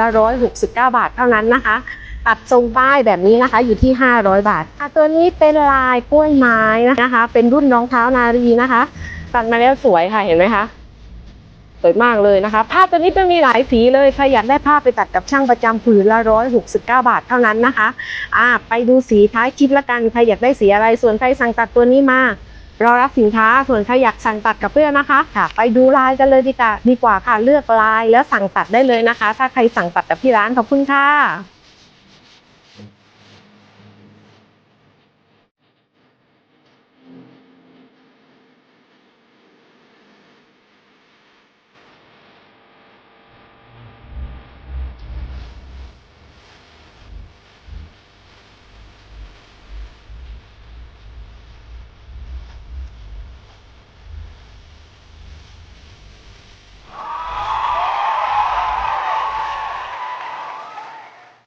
ละร้อยหกสิบเก้าบาทเท่านั้นนะคะตัดทรงป้ายแบบนี้นะคะอยู่ที่ 500 บาทอะตัวนี้เป็นลายกล้วยไม้นะคะ เป็นรุ่นรองเท้านารีนะคะตัดมาแล้วสวยค่ะเห็นไหมคะสวยมากเลยนะคะ ผ้าตัวนี้เป็นมีหลายสีเลยใครอยากได้ผ้าไปตัดกับช่างประจำผืนละร้อยหกสิบเก้าบาทเท่านั้นนะคะอ่าไปดูสีท้ายคลิปละกันใครอยากได้สีอะไรส่วนใครสั่งตัดตัวนี้มา รอรับสินค้าส่วนใครอยากสั่งตัดกับเพื่อนนะคะค่ะไปดูลายกันเลยดีกว่าดีกว่าค่ะเลือกลายแล้วสั่งตัดได้เลยนะคะ ถ้าใครสั่งตัดกับที่ร้านขอบคุณค่ะ